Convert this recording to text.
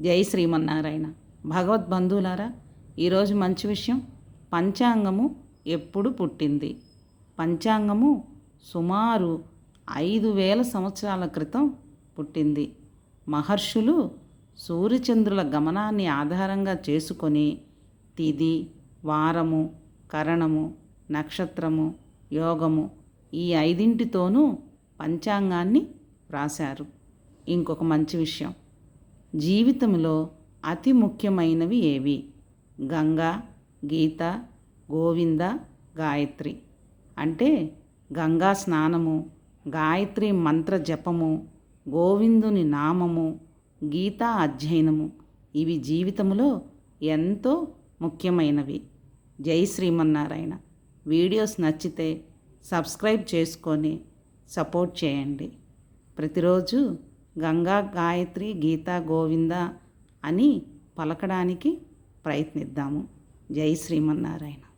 జై శ్రీమన్నారాయణ. భగవద్బంధువులారా ఈరోజు మంచి విషయం పంచాంగము ఎప్పుడు పుట్టింది? పంచాంగము సుమారు ఐదు వేల సంవత్సరాల క్రితం పుట్టింది. మహర్షులు సూర్యచంద్రుల గమనాన్ని ఆధారంగా చేసుకొని తిది వారము కరణము నక్షత్రము యోగము ఈ ఐదింటితోనూ పంచాంగాన్ని వ్రాశారు. ఇంకొక మంచి విషయం జీవితంలో అతి ముఖ్యమైనవి ఏవి? గంగా గీత గోవింద గాయత్రి. అంటే గంగా స్నానము గాయత్రి మంత్ర జపము గోవిందుని నామము గీతా అధ్యయనము ఇవి జీవితంలో ఎంతో ముఖ్యమైనవి. జై శ్రీమన్నారాయణ. వీడియోస్ నచ్చితే సబ్స్క్రైబ్ చేసుకొని సపోర్ట్ చేయండి. ప్రతిరోజు గంగా గాయత్రి గీత గోవింద అని పలకడానికి ప్రయత్నిద్దాము. జై శ్రీమన్నారాయణ.